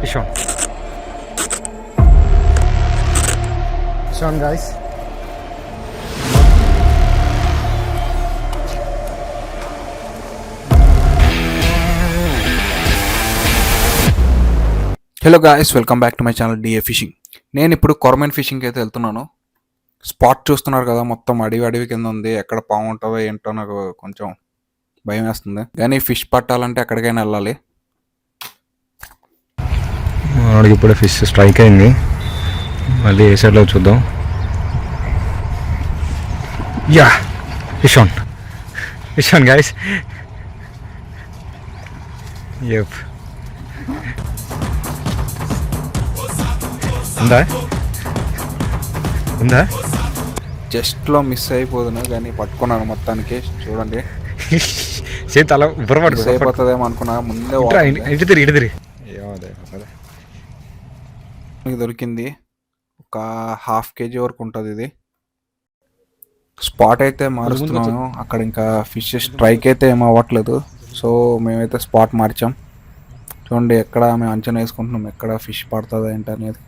Fish on, guys. Hello guys welcome back to my channel DA fishing నేను ఇప్పుడు కొరమెన్ ఫిషింగ్కి అయితే వెళ్తున్నాను. స్పాట్ చూస్తున్నారు కదా మొత్తం అడవి అడవి కింద ఉంది. ఎక్కడ పాము ఉంటుందో ఏంటో నాకు కొంచెం భయం వేస్తుంది. కానీ ఫిష్ పట్టాలంటే ఎక్కడికైనా వెళ్ళాలి. మనకి ఇప్పుడే ఫిష్ స్ట్రైక్ అయింది. మళ్ళీ ఏ సైడ్లో చూద్దాం. Yeah fish on fish on guys yup ఉందా? ఉందా? జస్ట్లో మిస్ అయిపోదును కానీ పట్టుకున్నాను మొత్తానికి. చూడండి. చేతి అలా మిస్ అయిపోతుందేమో అనుకున్నా ముందే ఇటు తిరిగి ఇటు తిరిగి. అదే. మనకి దొరికింది ఒక హాఫ్ కేజీ వరకు ఉంటుంది ఇది. స్పాట్ అయితే మారుస్తున్నాను. అక్కడ ఇంకా ఫిష్ స్ట్రైక్ అయితే ఏం అవ్వట్లేదు. సో మేమైతే స్పాట్ మార్చాం. చూడండి ఎక్కడ మేము అంచనా వేసుకుంటున్నాం. ఎక్కడ ఫిష్ పడుతుంది ఏంటి అనేది.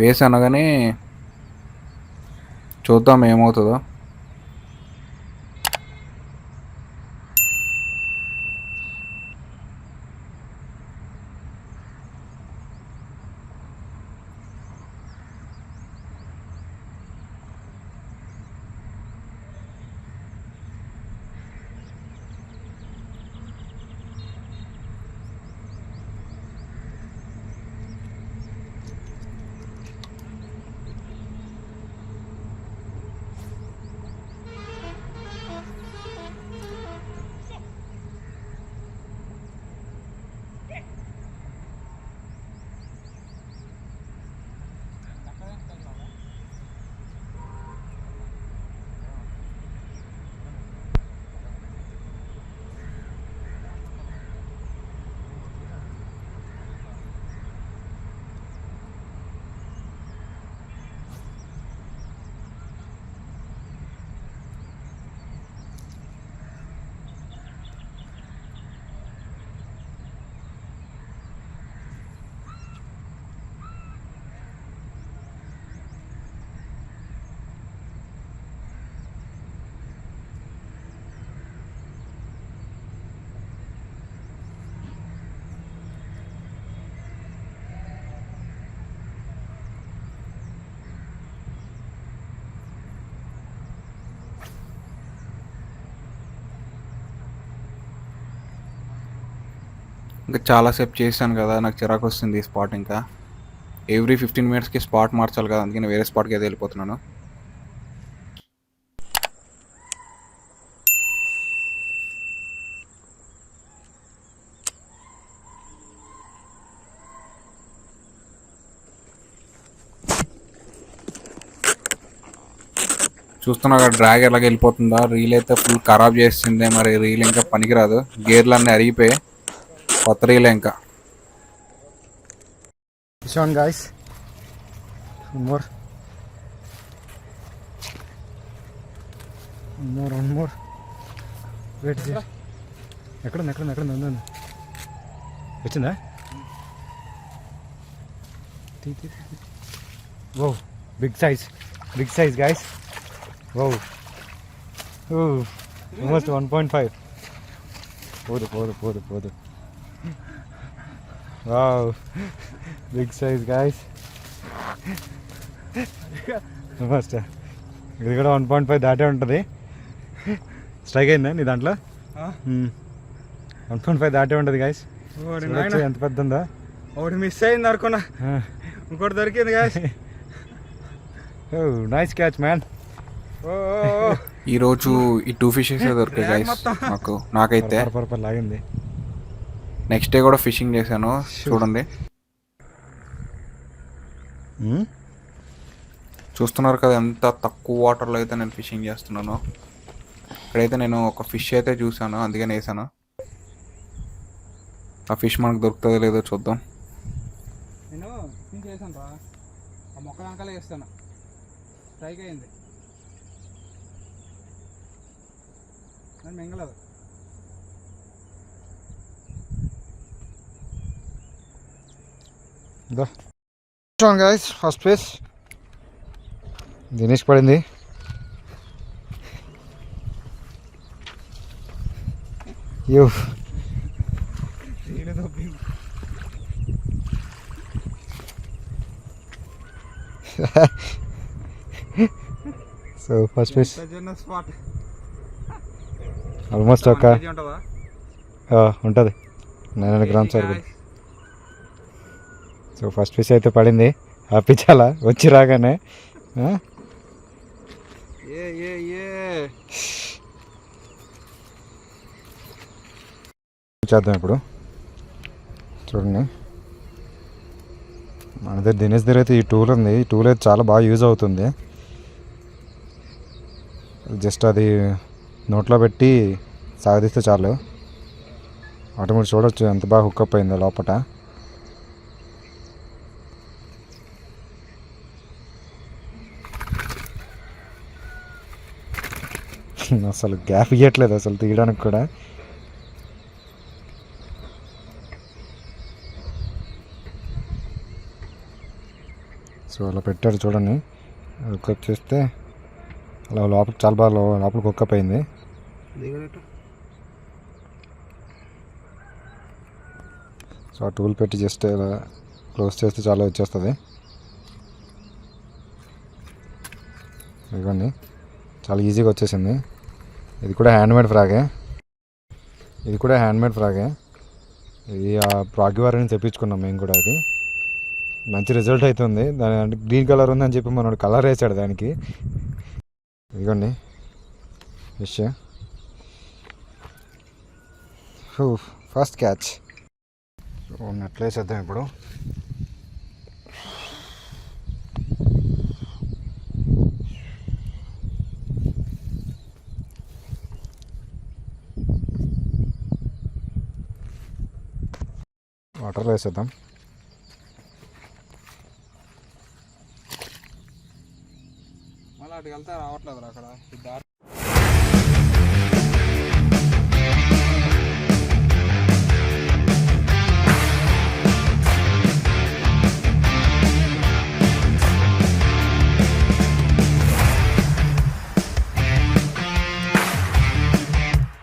వేసాను కానీ చూద్దాం ఏమవుతుందో. ఇంకా చాలాసేపు చేశాను కదా నాకు చిరాకు వస్తుంది ఈ స్పాట్ ఇంకా. ఎవ్రీ ఫిఫ్టీన్ మినిట్స్కి స్పాట్ మార్చాలి కదా అందుకని వేరే స్పాట్కి అయితే వెళ్ళిపోతున్నాను. చూస్తున్నా డ్రాగ్ ఎలాగ వెళ్ళిపోతుందా? రీల్ అయితే ఫుల్ ఖరాబ్ చేస్తుంది మరి రీల్ ఇంకా పనికిరాదు. గేర్లు అన్నీ అరిగిపోయి కొత్త రీలే ఇంకా fish on guys more more one more wait ఎక్కడ ఉంది ఎక్కడ ఉంది ఎక్కడ ఉంది వచ్చిందా? ఓ big size big size guys oh almost one point five పోదు పోదు పోదు పోదు. Wow big size guys first ఇది కూడా వన్ పాయింట్ ఫైవ్ దాటే ఉంటుంది. స్ట్రైక్ అయిందా నీ దాంట్లో? వన్ పాయింట్ ఫైవ్ దాటే ఉంటుంది గాయస్ ఎంత పెద్ద ఉందా ఒకటి మిస్ అయింది అనుకున్నా. ఇంకోటి దొరికింది guys nice catch man oh. ఈ రోజు ఈ టూ ఫిషెస్ దొరికాయి మొత్తం. నాకు నాకైతే. పరపర లాగింది. నెక్స్ట్ డే కూడా ఫిషింగ్ చేశాను. చూడండి. Hmm? చూస్తున్నారు కదా ఎంత తక్కువ వాటర్లో అయితే నేను ఫిషింగ్ చేస్తున్నాను. ఇక్కడైతే నేను ఒక ఫిష్ అయితే చూసాను అందుకని వేసాను ఆ ఫిష్ మనకు దొరుకుతుందో లేదో చూద్దాం. నేను చేశాను రా. ఆ మొక్క వెనకాల వేస్తాను. స్ట్రైక్ అయింది. మింగలేదు. దా. చూడండి గాయస్ ఫస్ట్ ప్లేస్ దినేష్ పడింది. You so first place almost ఒక ఉంటుందా? ఉంటుంది. నైన్ హండ్రెడ్ గ్రామ్స్ వరకు సో ఫస్ట్ పీస్ అయితే పడింది. హ్యాపీ చాలా వచ్చి రాగానే చేద్దాం ఇప్పుడు. చూడండి. మన దగ్గర దినేష్ దగ్గర అయితే ఈ టూల్ ఉంది. ఈ టూల్ అయితే చాలా బాగా యూజ్ అవుతుంది. జస్ట్ అది నోట్లో పెట్టి సాగదీస్తే చాలు. ఆటోమేటిక్ చూడొచ్చు ఎంత బాగా హుక్అప్ అయిందో లోపట. అసలు గ్యాప్ ఇవ్వట్లేదు అసలు తీయడానికి కూడా. సో అలా పెట్టారు చూడండి. కుక్ చేస్తే అలా లోపల చాలా బాగా లోపల కుక్కప్ అయింది సో ఆ టూల్ పెట్టి జస్ట్ ఇలా క్లోజ్ చేస్తే చాలా వచ్చేస్తుంది. ఇవ్వండి చాలా ఈజీగా వచ్చేసింది. ఇది కూడా హ్యాండ్మేడ్ ఫ్రాగే ఇది కూడా హ్యాండ్మేడ్ ఫ్రాగే ఇది ఆ ప్రాగ్వారి తెప్పించుకున్నాం మేము కూడా ఇది మంచి రిజల్ట్ అవుతుంది దాని అంటే గ్రీన్ కలర్ ఉందని చెప్పి మనోడు కలర్ వేసాడు దానికి. ఇదిగోండి. ఫిష్ ఫస్ట్ క్యాచ్ నెట్లు వేసేద్దాం ఇప్పుడు. వాటర్ వేసేద్దాం. మళ్ళీ అటు వెళ్తే రావట్లేదు అక్కడ. ఈ